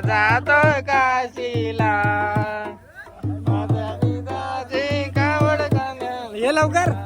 जातो काशीला हे लवकर.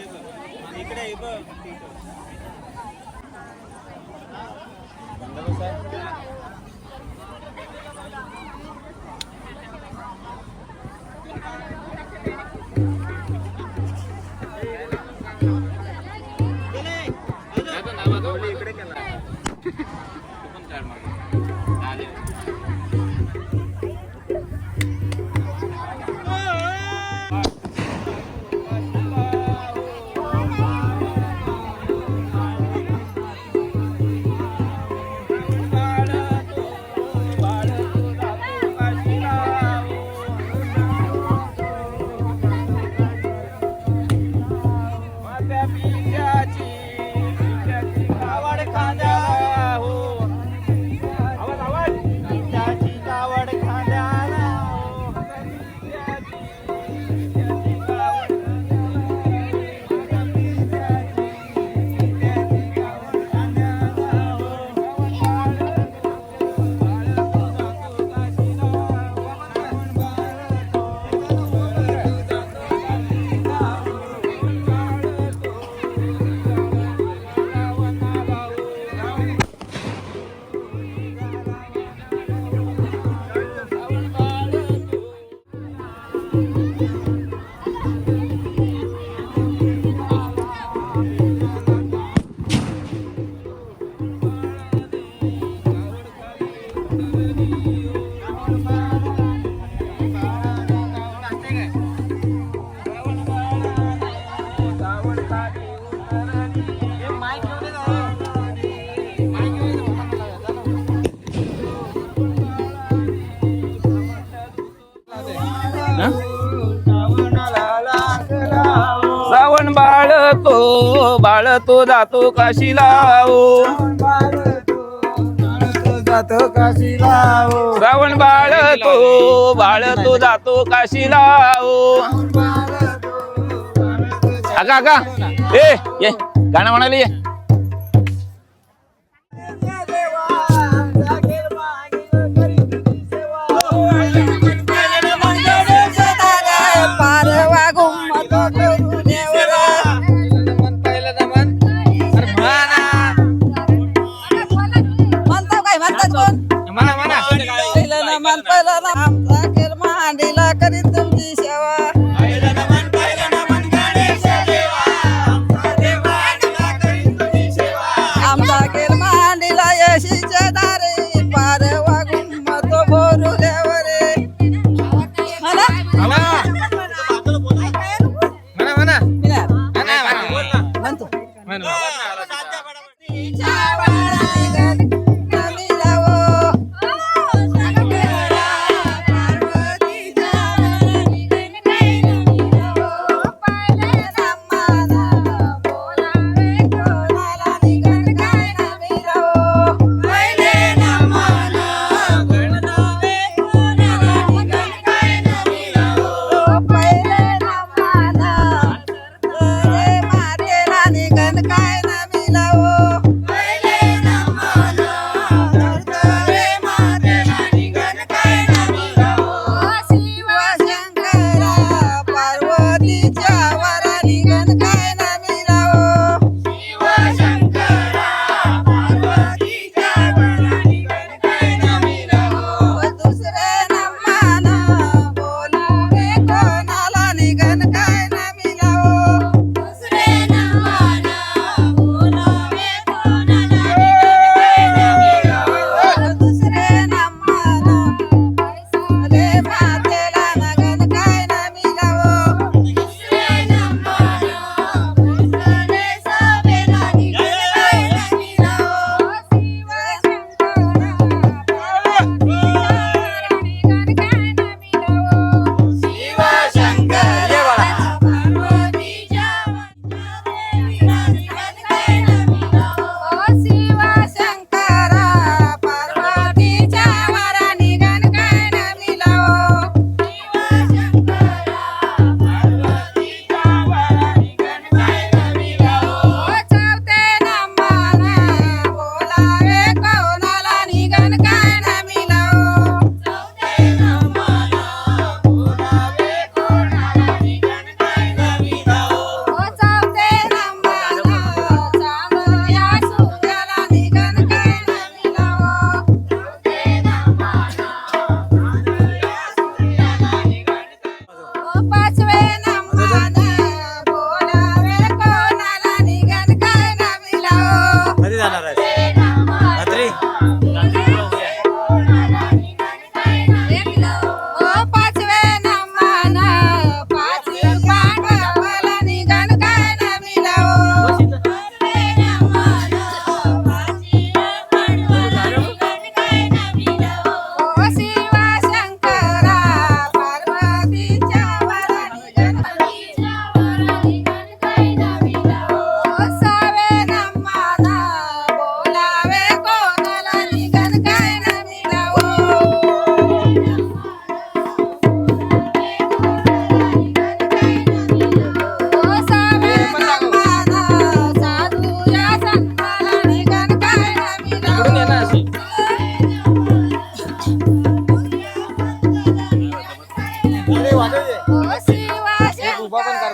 इकडे श्रावण बाळ तो बाळ तो जातो काशी लाव. श्रावण बाळ तो बाळ तो जातो काशीला अगा अका ए ये गाणं म्हणाली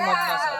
મત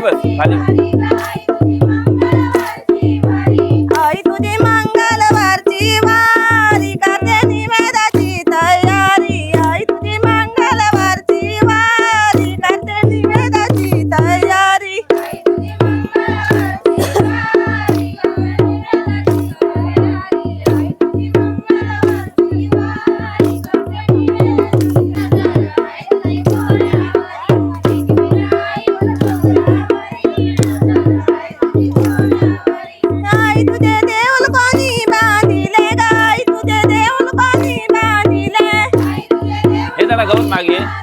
Give us. Hallelujah. lagi. Ya.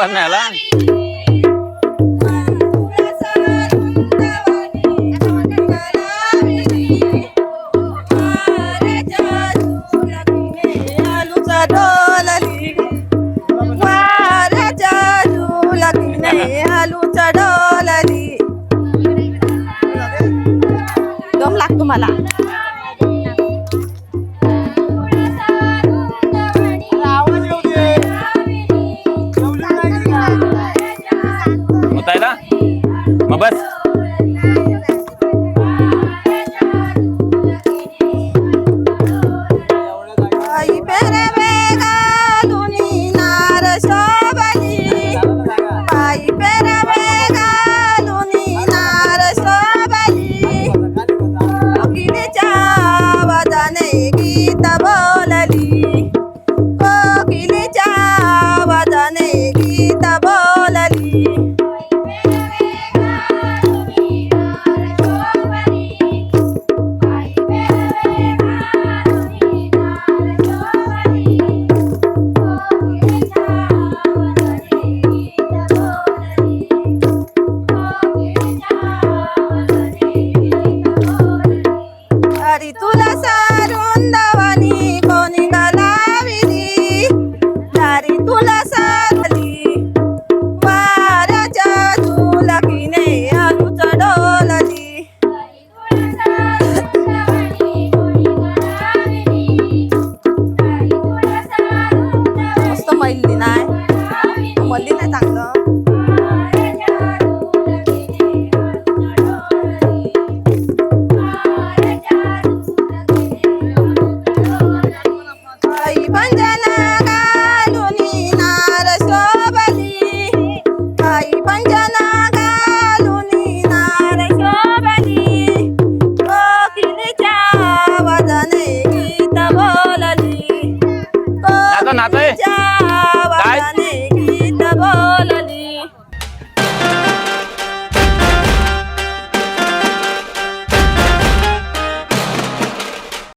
วันไหนล่ะ Mabas!